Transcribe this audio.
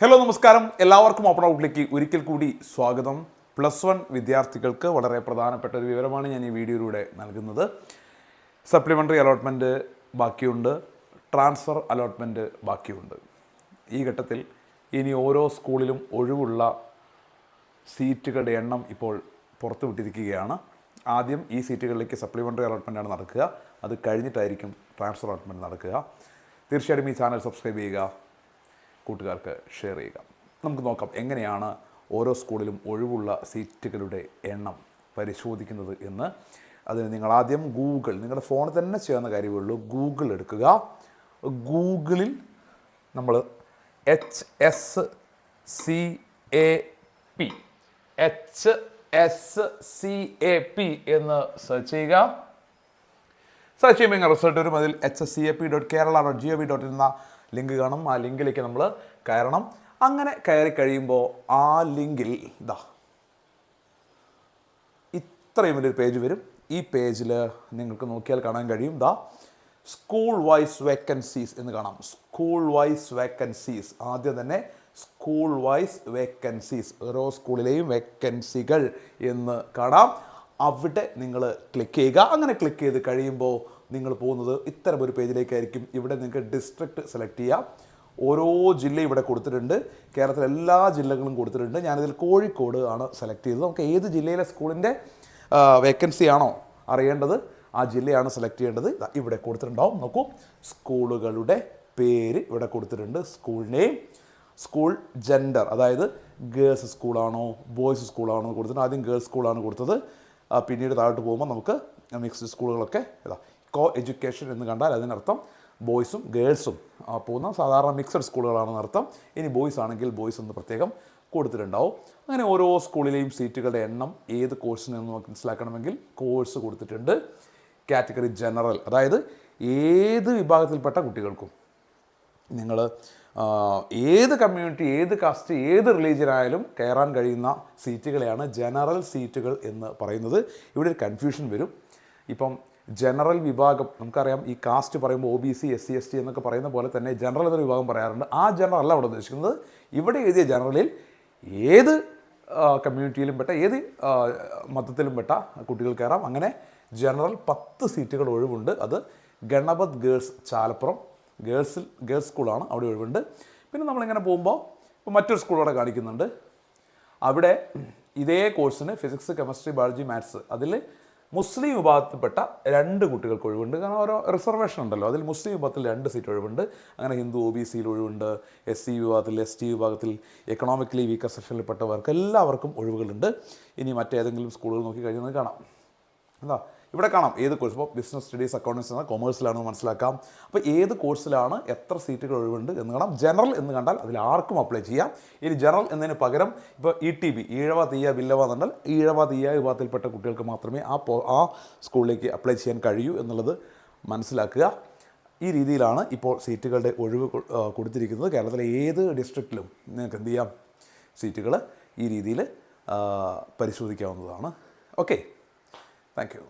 Hello നമസ്കാരം. എല്ലാവർക്കും open ഔട്ടിലേക്ക് ഒരിക്കൽ കൂടി സ്വാഗതം. പ്ലസ് വൺ വിദ്യാർത്ഥികൾക്ക് വളരെ പ്രധാനപ്പെട്ട ഒരു വിവരമാണ് ഞാൻ ഈ വീഡിയോയിലൂടെ നൽകുന്നത്. സപ്ലിമെന്ററി അലോട്ട്മെന്റ് ബാക്കിയുണ്ട്. ട്രാൻസ്ഫർ അലോട്ട്മെന്റ് ബാക്കിയുണ്ട്. ഈ ഘട്ടത്തിൽ ഇനി ഓരോ സ്കൂളിലും ഒഴിവുള്ള സീറ്റുകളുടെ എണ്ണം ഇപ്പോൾ പുറത്തുവിട്ടിരിക്കുകയാണ്. ആദ്യം ഈ സീറ്റുകളിലേക്ക് സപ്ലിമെന്ററി അലോട്ട്മെന്റാണ് നടക്കുക. അത് കഴിഞ്ഞിട്ടായിരിക്കും ട്രാൻസ്ഫർ അലോട്ട്മെന്റ് നടക്കുക. തീർച്ചയായിട്ടും ഈ ചാനൽ സബ്സ്ക്രൈബ് ചെയ്യുക. കൂട്ടുകാർക്ക് ഷെയർ ചെയ്യുക. നമുക്ക് നോക്കാം എങ്ങനെയാണ് ഓരോ സ്കൂളിലും ഒഴിവുള്ള സീറ്റുകളുടെ എണ്ണം പരിശോധിക്കുന്നത് എന്ന്. അതിന് നിങ്ങൾ ആദ്യം ഗൂഗിൾ നിങ്ങളുടെ ഫോണിൽ തന്നെ ചെയ്യുന്ന കാര്യമേ ഉള്ളൂ. ഗൂഗിൾ എടുക്കുക. ഗൂഗിളിൽ നമ്മൾ H S C A P H S C A P എന്ന് സെർച്ച് ചെയ്യുക. സെർച്ച് ചെയ്യുമ്പോൾ റിസൾട്ട് വരും അതിൽ H S C A P dot Kerala dot G O V dot എന്ന ലിങ്ക് കാണും. ആ ലിങ്കിലേക്ക് നമ്മൾ കയറണം. അങ്ങനെ കയറി കഴിയുമ്പോൾ ആ ലിങ്കിൽ ഇതാ ഇത്രയും വലിയൊരു പേജ് വരും. ഈ പേജിൽ നിങ്ങൾക്ക് നോക്കിയാൽ കാണാൻ കഴിയും. ദാ സ്കൂൾ വൈസ് വേക്കൻസീസ് എന്ന് കാണാം. സ്കൂൾ വൈസ് വേക്കൻസീസ് ആദ്യം തന്നെ സ്കൂൾ വൈസ് വേക്കൻസീസ് ഓരോ സ്കൂളിലെയും വേക്കൻസികൾ എന്ന് കാണാം. അവിടെ നിങ്ങൾ ക്ലിക്ക് ചെയ്യുക. അങ്ങനെ ക്ലിക്ക് ചെയ്ത് കഴിയുമ്പോൾ നിങ്ങൾ പോകുന്നത് ഇത്തരം ഒരു പേജിലേക്കായിരിക്കും. ഇവിടെ നിങ്ങൾക്ക് ഡിസ്ട്രിക്റ്റ് സെലക്ട് ചെയ്യാം. ഓരോ ജില്ല ഇവിടെ കൊടുത്തിട്ടുണ്ട്. കേരളത്തിലെ എല്ലാ ജില്ലകളും കൊടുത്തിട്ടുണ്ട്. ഞാനിതിൽ കോഴിക്കോട് ആണ് സെലക്ട് ചെയ്തത്. നമുക്ക് ഏത് ജില്ലയിലെ സ്കൂളിന്റെ വേക്കൻസി ആണോ അറിയേണ്ടത് ആ ജില്ലയാണ് സെലക്ട് ചെയ്യേണ്ടത്. ഇവിടെ കൊടുത്തിട്ടുണ്ടാവും. നോക്കൂ. സ്കൂളുകളുടെ പേര് ഇവിടെ കൊടുത്തിട്ടുണ്ട്. സ്കൂൾ നെയിം സ്കൂൾ ജെൻഡർ അതായത് ഗേൾസ് സ്കൂളാണോ ബോയ്സ് സ്കൂളാണോ കൊടുത്തിട്ടുണ്ട്. ആദ്യം ഗേൾസ് സ്കൂളാണ് കൊടുത്തത്. പിന്നീട് താഴോട്ട് പോകുമ്പോൾ നമുക്ക് മിക്സ്ഡ് സ്കൂളുകളൊക്കെ ഇതാ കോ എഡ്യൂക്കേഷൻ എന്ന് കണ്ടാൽ അതിനർത്ഥം ബോയ്സും ഗേൾസും പോകുന്ന സാധാരണ മിക്സഡ് സ്കൂളുകളാണെന്ന് അർത്ഥം. ഇനി ബോയ്സ് ആണെങ്കിൽ ബോയ്സ് ഒന്ന് പ്രത്യേകം കൊടുത്തിട്ടുണ്ടാവും. അങ്ങനെ ഓരോ സ്കൂളിലെയും സീറ്റുകളുടെ എണ്ണം ഏത് കോഴ്സിനെന്ന് നമുക്ക് മനസ്സിലാക്കണമെങ്കിൽ കോഴ്സ് കൊടുത്തിട്ടുണ്ട്. കാറ്റഗറി ജനറൽ അതായത് ഏത് വിഭാഗത്തിൽപ്പെട്ട കുട്ടികൾക്കും നിങ്ങൾ ഏത് കമ്മ്യൂണിറ്റി ഏത് കാസ്റ്റ് ഏത് റിലീജിയൻ ആയാലും കയറാൻ കഴിയുന്ന സീറ്റുകളെയാണ് ജനറൽ സീറ്റുകൾ എന്ന് പറയുന്നത്. ഇവിടെ ഒരു കൺഫ്യൂഷൻ വരും. ഇപ്പം ജനറൽ വിഭാഗം നമുക്കറിയാം ഈ കാസ്റ്റ് പറയുമ്പോൾ O B C S C S T എന്നൊക്കെ പറയുന്ന പോലെ തന്നെ ജനറൽ എന്നൊരു വിഭാഗം പറയാറുണ്ട്. ആ ജനറൽ അല്ല അവിടെ ഉദ്ദേശിക്കുന്നത്. ഇവിടെ എഴുതിയ ജനറലിൽ ഏത് കമ്മ്യൂണിറ്റിയിലും പെട്ട ഏത് മതത്തിലും പെട്ട കുട്ടികൾ കയറാം. അങ്ങനെ ജനറൽ പത്ത് സീറ്റുകൾ ഒഴിവുണ്ട്. അത് ഗണപത് ഗേൾസ് ചാലപ്പുറം. ഗേൾസിൽ ഗേൾസ് സ്കൂളാണ് അവിടെ ഒഴിവുണ്ട്. പിന്നെ നമ്മളിങ്ങനെ പോകുമ്പോൾ ഇപ്പോൾ മറ്റൊരു സ്കൂൾ അവിടെ കാണിക്കുന്നുണ്ട്. അവിടെ ഇതേ കോഴ്സിന് ഫിസിക്സ് കെമിസ്ട്രി ബയോളജി മാത്സ്. അതിൽ മുസ്ലിം വിഭാഗത്തിൽപ്പെട്ട രണ്ട് കുട്ടികൾക്ക് ഒഴിവുണ്ട്. കാരണം ഓരോ റിസർവേഷൻ ഉണ്ടല്ലോ. അതിൽ മുസ്ലിം വിഭാഗത്തിൽ രണ്ട് സീറ്റ് ഒഴിവുണ്ട്. അങ്ങനെ ഹിന്ദു ഒ ബി സിയിൽ ഒഴിവുണ്ട്. എസ് സി വിഭാഗത്തിൽ എസ് ടി വിഭാഗത്തിൽ എക്കണോമിക്കലി വീക്കർ സെക്ഷനിൽപ്പെട്ടവർക്ക് എല്ലാവർക്കും ഒഴിവുകളുണ്ട്. ഇനി മറ്റേതെങ്കിലും സ്കൂളുകൾ നോക്കി കഴിഞ്ഞാൽ കാണാം. എന്താ? ഇവിടെ കാണാം ഏത് കോഴ്സ് ഇപ്പോൾ ബിസിനസ് സ്റ്റഡീസ് അക്കൗണ്ടൻസ് എന്ന കൊമേഴ്സിലാണെന്ന് മനസ്സിലാക്കാം. അപ്പോൾ ഏത് കോഴ്സിലാണ് എത്ര സീറ്റുകൾ ഒഴിവുണ്ട് എന്ന് കാണാം. ജനറൽ എന്ന് കണ്ടാൽ അതിൽ ആർക്കും അപ്ലൈ ചെയ്യാം. ഇനി ജനറൽ എന്നതിന് പകരം ഇപ്പോൾ ഇ ടി ബി ഈഴവ തീയ ബില്ലവ എന്നുണ്ടാൽ ഈഴവ തീയ വിഭാഗത്തിൽപ്പെട്ട കുട്ടികൾക്ക് മാത്രമേ ആ ആ സ്കൂളിലേക്ക് അപ്ലൈ ചെയ്യാൻ കഴിയൂ എന്നുള്ളത് മനസ്സിലാക്കുക. ഈ രീതിയിലാണ് ഇപ്പോൾ സീറ്റുകളുടെ ഒഴിവ് കൊടുത്തിരിക്കുന്നത്. കേരളത്തിലെ ഏത് ഡിസ്ട്രിക്റ്റിലും നിങ്ങൾക്ക് എന്ത് ചെയ്യാം? സീറ്റുകൾ ഈ രീതിയിൽ പരിശോധിക്കാവുന്നതാണ്. Okay thank you